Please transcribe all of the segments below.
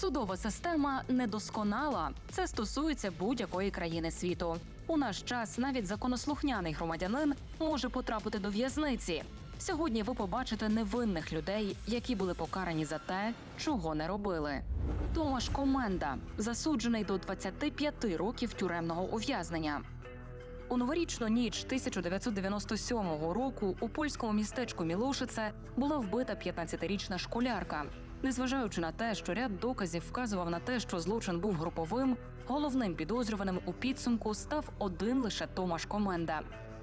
Судова система недосконала. Це стосується будь-якої країни світу. У наш час навіть законослухняний громадянин може потрапити до в'язниці. Сьогодні ви побачите невинних людей, які були покарані за те, чого не робили. Томаш Коменда засуджений до 25 років тюремного ув'язнення. У новорічну ніч 1997 року у польському містечку Мілошице була вбита 15-річна школярка. Незважаючи на те, що ряд доказів вказував на те, що злочин був груповим, головним підозрюваним у підсумку став один лише Томаш Коменда.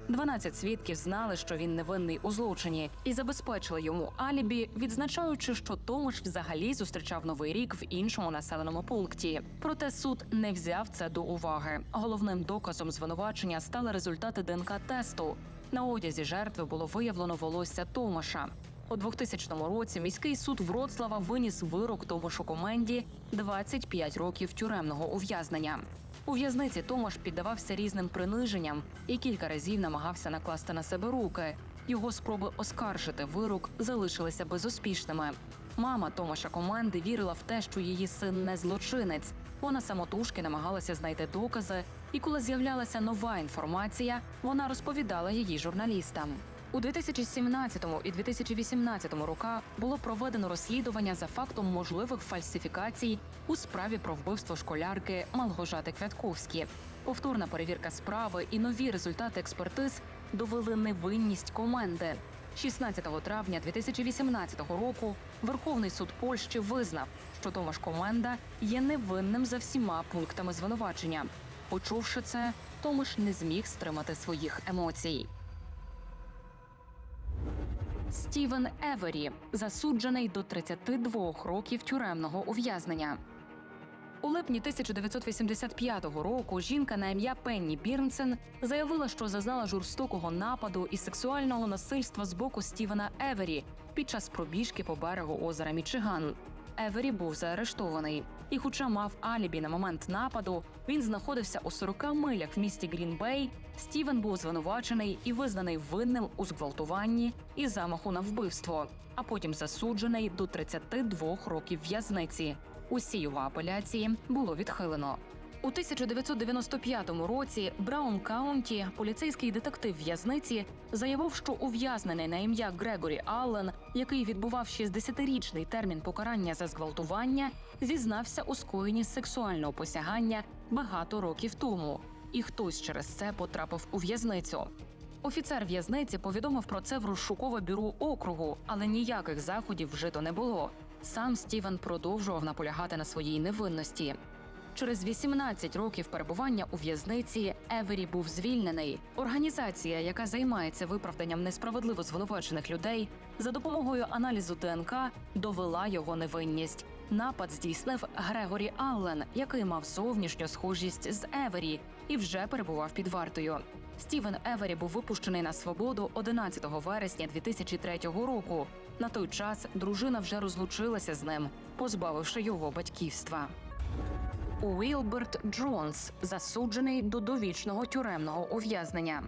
12 свідків знали, що він невинний у злочині, і забезпечили йому алібі, відзначаючи, що Томаш взагалі зустрічав новий рік в іншому населеному пункті. Проте суд не взяв це до уваги. Головним доказом звинувачення стали результати ДНК-тесту. На одязі жертви було виявлено волосся Томаша. У 2000 році міський суд Вроцлава виніс вирок Томашу Коменді 25 років тюремного ув'язнення. У в'язниці Томаш піддавався різним приниженням і кілька разів намагався накласти на себе руки. Його спроби оскаржити вирок залишилися безуспішними. Мама Томаша Коменди вірила в те, що її син не злочинець. Вона самотужки намагалася знайти докази, і коли з'являлася нова інформація, вона розповідала її журналістам. У 2017 і 2018 роках було проведено розслідування за фактом можливих фальсифікацій у справі про вбивство школярки Малгожати Квятковські. Повторна перевірка справи і нові результати експертиз довели невинність коменди. 16 травня 2018 року Верховний суд Польщі визнав, що Томаш Коменда є невинним за всіма пунктами звинувачення. Почувши це, Томаш не зміг стримати своїх емоцій. Стівен Евері засуджений до 32 років тюремного ув'язнення. У липні 1985 року жінка на ім'я Пенні Бірнсен заявила, що зазнала жорстокого нападу і сексуального насильства з боку Стівена Евері під час пробіжки по берегу озера Мічиган. Евері був заарештований, і, хоча мав алібі на момент нападу, він знаходився у 40 милях в місті Грінбей. Стівен був звинувачений і визнаний винним у зґвалтуванні і замаху на вбивство, а потім засуджений до 32 років в'язниці. Усі його апеляції було відхилено. У 1995 році Браун Каунті, поліцейський детектив в'язниці, заявив, що ув'язнений на ім'я Грегорі Аллен, який відбував 60-річний термін покарання за зґвалтування, зізнався у скоєнні сексуального посягання багато років тому, і хтось через це потрапив у в'язницю. Офіцер в'язниці повідомив про це в розшукове бюро округу, але ніяких заходів вжито не було. Сам Стівен продовжував наполягати на своїй невинності. Через 18 років перебування у в'язниці Евері був звільнений. Організація, яка займається виправданням несправедливо звинувачених людей, за допомогою аналізу ДНК довела його невинність. Напад здійснив Грегорі Аллен, який мав зовнішню схожість з Евері і вже перебував під вартою. Стівен Евері був випущений на свободу 11 вересня 2003 року. На той час дружина вже розлучилася з ним, позбавивши його батьківства. Уілберт Джонс засуджений до довічного тюремного ув'язнення.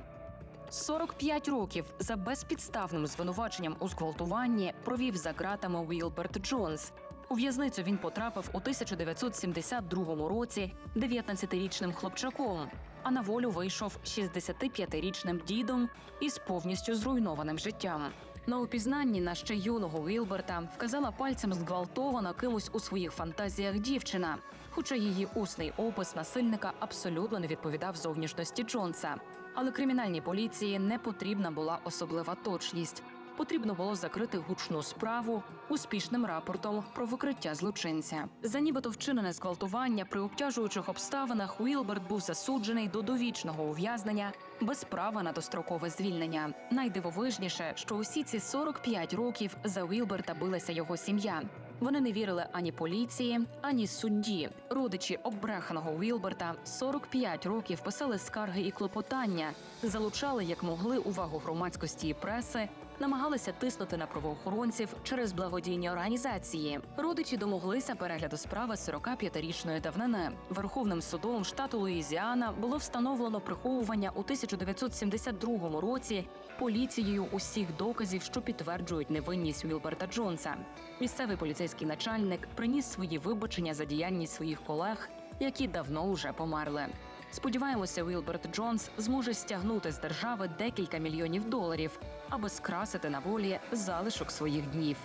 45 років за безпідставним звинуваченням у зґвалтуванні провів за ґратами Уілберт Джонс. У в'язницю він потрапив у 1972 році 19-річним хлопчаком, а на волю вийшов 65-річним дідом із повністю зруйнованим життям. На упізнанні на ще юного Вілберта вказала пальцем зґвалтована кимось у своїх фантазіях дівчина, хоча її усний опис насильника абсолютно не відповідав зовнішності Джонса. Але кримінальній поліції не потрібна була особлива точність. Потрібно було закрити гучну справу успішним рапортом про викриття злочинця. За нібито вчинене зґвалтування при обтяжуючих обставинах Уілберт був засуджений до довічного ув'язнення без права на дострокове звільнення. Найдивовижніше, що усі ці 45 років за Уілберта билася його сім'я. Вони не вірили ані поліції, ані судді. Родичі оббреханого Уілберта 45 років писали скарги і клопотання, залучали як могли увагу громадськості і преси, намагалися тиснути на правоохоронців через благодійні організації. Родичі домоглися перегляду справи 45-річної давнини. Верховним судом штату Луїзіана було встановлено приховування у 1972 році поліцією усіх доказів, що підтверджують невинність Вілберта Джонса. Місцевий поліцейський начальник приніс свої вибачення за діяльність своїх колег, які давно вже померли. Сподіваємося, Вілберт Джонс зможе стягнути з держави декілька мільйонів доларів, аби скрасити на волі залишок своїх днів.